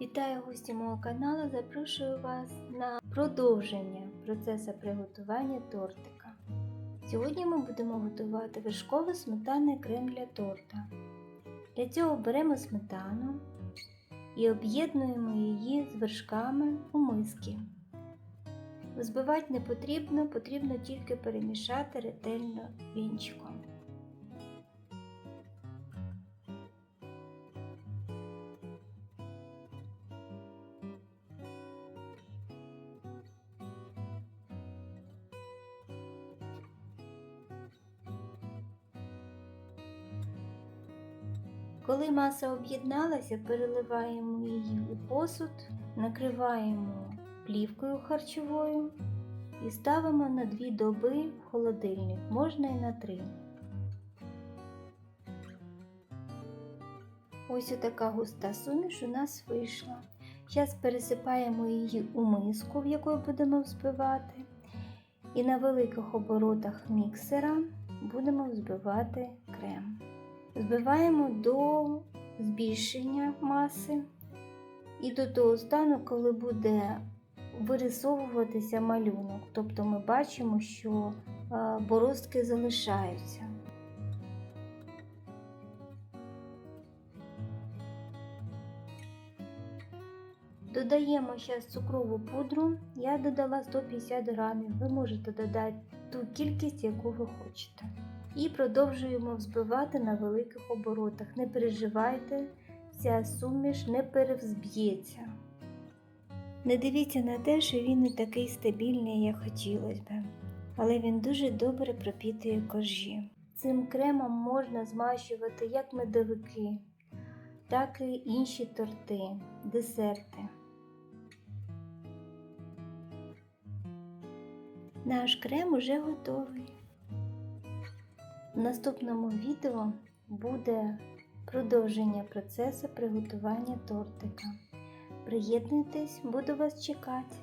Вітаю гості мого каналу. Запрошую вас на продовження процесу приготування тортика. Сьогодні ми будемо готувати вершковий сметанний крем для торта. Для цього беремо сметану і об'єднуємо її з вершками у миски. Взбивати не потрібно, потрібно тільки перемішати ретельно вінчиком. Коли маса об'єдналася, переливаємо її у посуд, накриваємо плівкою харчовою і ставимо на 2 доби в холодильник, можна і на 3. Ось така густа суміш у нас вийшла. Зараз пересипаємо її у миску, в яку будемо взбивати. І на великих оборотах міксера будемо взбивати крем. Збиваємо до збільшення маси і до того стану, коли буде вирисовуватися малюнок. Тобто ми бачимо, що е, борозки залишаються. Додаємо зараз цукрову пудру. Я додала 150 грамів. Ви можете додати ту кількість, яку ви хочете. І продовжуємо взбивати на великих оборотах. Не переживайте, ця суміш не перевзб'ється. Не дивіться на те, що він не такий стабільний, як хотілося б, але він дуже добре пропітує коржі. Цим кремом можна змащувати як медовики, так і інші торти, десерти. Наш крем уже готовий. В наступному відео буде продовження процесу приготування тортика. Приєднуйтесь, буду вас чекати.